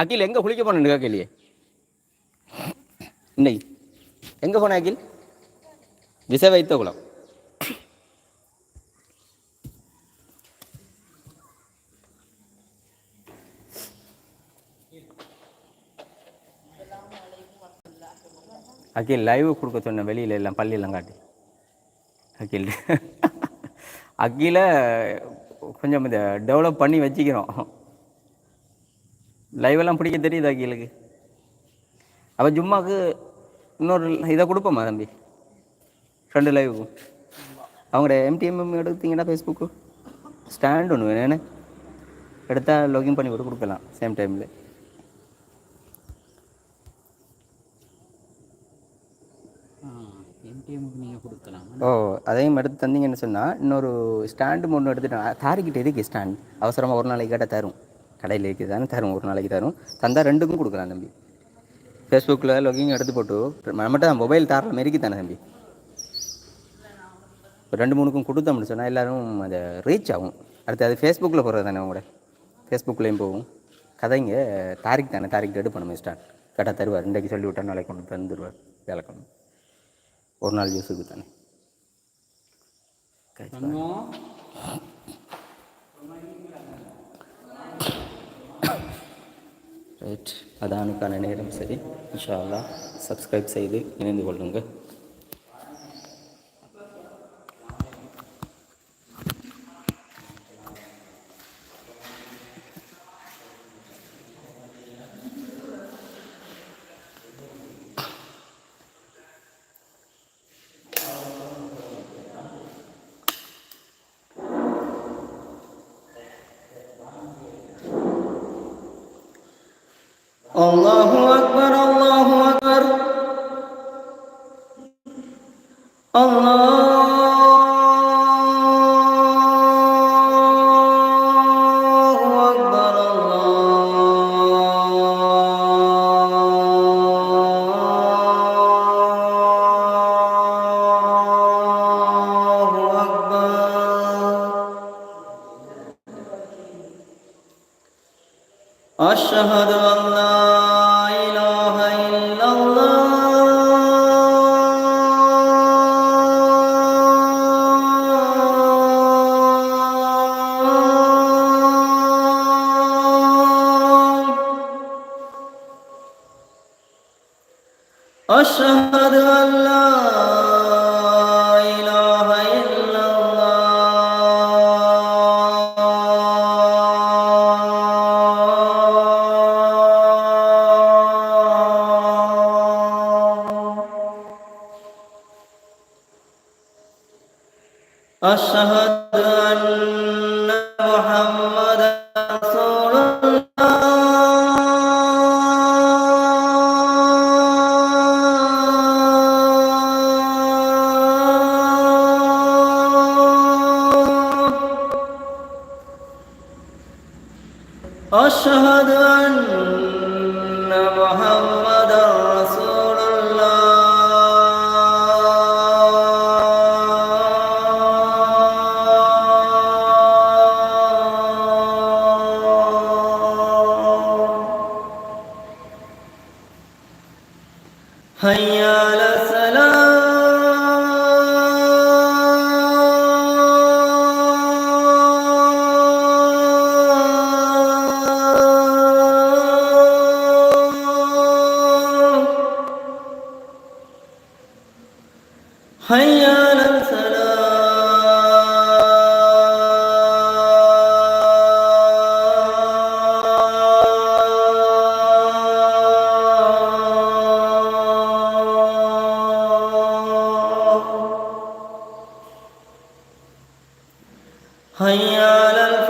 அகில் எங்கே குளிக்க போனேன்னு கேட்கலையே? இன்னைக்கு எங்கே போன அகில்? விச வைத்த குளம். அகில் லைவ் கொடுக்க சொன்ன வெளியில எல்லாம் பள்ளியெல்லாம் காட்டி. அகில். அகில கொஞ்சம் இந்த டெவலப் பண்ணி வச்சுக்கிறோம். லைவ் எல்லாம் பிடிக்க தெரியுது அகிலுக்கு அப்போ ஜும்மாக்கு இன்னொரு இதை கொடுப்போமா தம்பி? ரெண்டு லைவுக்கும் அவங்களோட எம்டிஎம் எடுத்தீங்கன்னா ஃபேஸ்புக்கு ஸ்டாண்ட் ஒன்று வேணும் என்ன? எடுத்தால் லாகின் பண்ணி கூட கொடுக்கலாம் சேம் டைமில் ஓ அதையும் எடுத்து தந்தீங்கன்னு சொன்னால் இன்னொரு ஸ்டாண்டு ஒன்று எடுத்துட்டேன் தாரிக்கிட்ட எதுக்கு ஸ்டாண்ட் அவசரமாக ஒரு நாளைக்கு கேட்டால் தரும். கடையில் தானே தரும் ஒரு நாளைக்கு தரும் தந்தால் ரெண்டுக்கும் கொடுக்கலாம் தம்பி. ஃபேஸ்புக்கில் லொகிங் எடுத்து போட்டு நம்மகிட்ட மொபைல் தாரில் மாரிக்கு தானே தம்பி. ஒரு ரெண்டு மூணுக்கும் கொடுத்தோம்னு சொன்னால் எல்லோரும் அதை ரீச் ஆகும். அடுத்து அது ஃபேஸ்புக்கில் போடுறது தானே உங்களோட? ஃபேஸ்புக்லேயும் போகும். கதைங்க தாரிக் தானே தாரிக்கிட்ட பண்ண மிஸ்டான் கேட்டால் தருவார். இன்றைக்கு சொல்லி விட்டா நாளைக்கு கொண்டு தந்துடுவார் கொண்டு ஒரு நாள் ஜூஸுக்கு தானே. ரைட் அதானுக்கான நேரம் சரி. இன்ஷா அல்லா சப்ஸ்கிரைப் செய்து இணைந்து கொள்ளுங்கள். Allahu Akbar, Allahu Akbar. Allahu Akbar, Allahu Akbar. Eşhedü en la أشهد أن لا إله إلا الله أشهد أشهد أن محمدا هيا على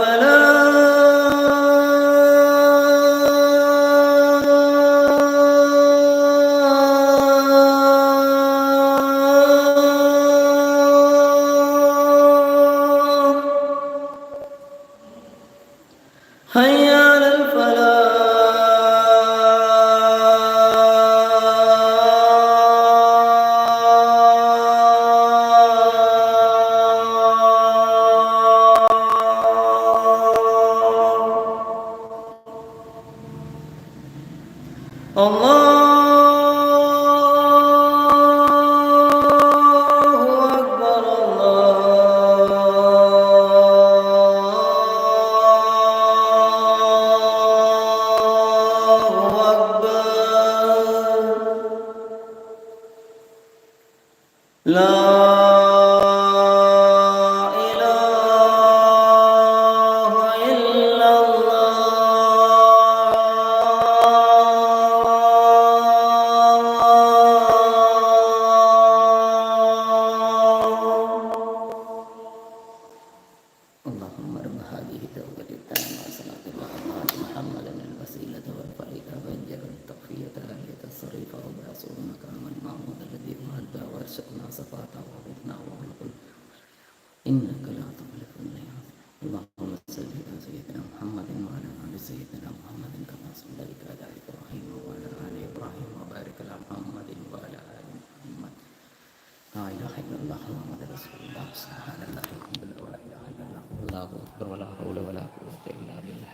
إنك لا تخلف الميعاد اللهم صل على سيدنا محمد وعلى آل سيدنا محمد كما صليت على إبراهيم وعلى آل إبراهيم وبارك على محمد وعلى آل محمد. لا إله إلا الله محمد رسول الله. سبحان الله الحمد لله ولا إله إلا الله. والله أكبر. ولا حول ولا قوة إلا بالله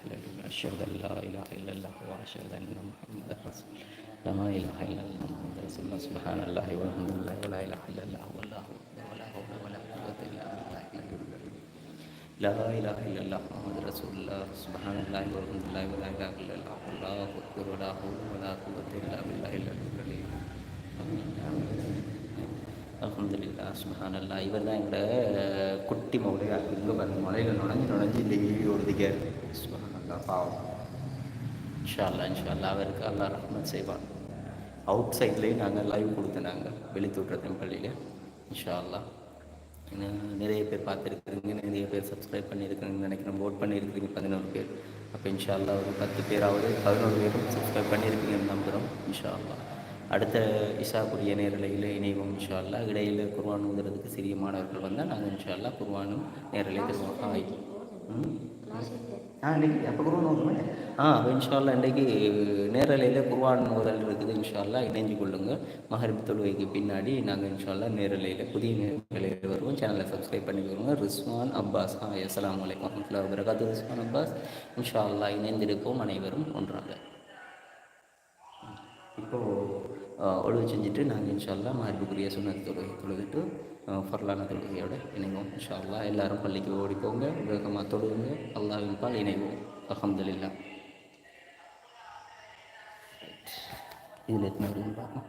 أشهد أن لا إله إلا الله وأشهد أن محمدا رسول الله. لا إله إلا الله محمد رسول الله. سبحان الله والحمد لله. ولا إله إلا الله லா இலாஹ இல்லல்லா முகமது ரசூல்லா சுபஹான் அல்லாஹ் வரமதுல்லாஹி அல்லாஹ் அக்பர் வலா ஹவுல வலா குவத்த இல்லா பில்லாஹி இல்லல் இவர் தான் எங்களோட குட்டி மௌலையா இங்கே பாருங்க மலையில் நுழைஞ்சு நுழைஞ்சு இந்த வீடியோ ஓடுதுக்கே அல்லா பாவம் இன்ஷா அல்லா இன்ஷா அல்லா அவருக்கு அல்லா ரஹ்மத் செய்வான் அவுட் சைட்லேயும் நாங்கள் லைவ் கொடுத்தேன் நாங்கள் வெளி வெளித்தூட்டுற பள்ளியில் இன்ஷா அல்லா நிறைய பேர் பார்த்துருக்குறீங்க நிறைய பேர் சப்ஸ்கிரைப் பண்ணியிருக்கிறீங்கன்னு நினைக்கிறேன். ஓட் பண்ணியிருக்கிறீங்க பதினோரு பேர். அப்போ இன்ஷால்லா ஒரு பத்து பேராவது பதினோரு பேரும் சப்ஸ்கிரைப் பண்ணியிருக்கீங்கன்னு நம்புகிறோம் இன்ஷா அல்லா அடுத்த இஷாக்குரிய நேரலையில் இணைவோம் இன்ஷா அல்லா இடையில் குர்வான் ஊதுறதுக்கு சிறிய மாணவர்கள் வந்தால் நாங்கள் இன்ஷா அல்லா குர்வானும் நேரலை தருவோம் ஹாய் ம். ஆ இன்னைக்கு அப்போ குருவான் ஓதுமே ஆ அப்போ இன்ஷால்லா இன்றைக்கு நேரலையில் குர்வான் ஓதல் இருக்குது இன்ஷால்லா இணைஞ்சு கொள்ளுங்க. மகரிப் தொழுகைக்கு பின்னாடி நாங்கள் இன்ஷால்லா நேரலையில் புதிய நேரலையில் வருவோம். சேனலை சப்ஸ்கிரைப் பண்ணிக்கோங்க ரிஸ்வான் அப்பாஸ். ஆ அஸ்ஸலாமு அலைக்கும் வரமத்துல்லாஹி வபரகாத்து ரிஸ்வான் அப்பாஸ். இன்ஷால்லா இணைந்திருப்போம் அனைவரும் ஒன்றாக. இப்போது ஒழுவு செஞ்சுட்டு நாங்கள் இன்ஷால்லா மஹரிப்புக்குரிய சுண்ணத் தொழுகை தொழுதுட்டு அஹ், ஃபர்லான தொழுகையோட இணைவோம் இன்ஷால்லா எல்லாரும் பள்ளிக்கு ஓடி போங்க வேகமாக தொழுவுங்க அல்லாவின் பால் இணைவோம் அல்ஹம்துலில்லா இதில் எத்தனை வருதுன்னு பார்ப்போம்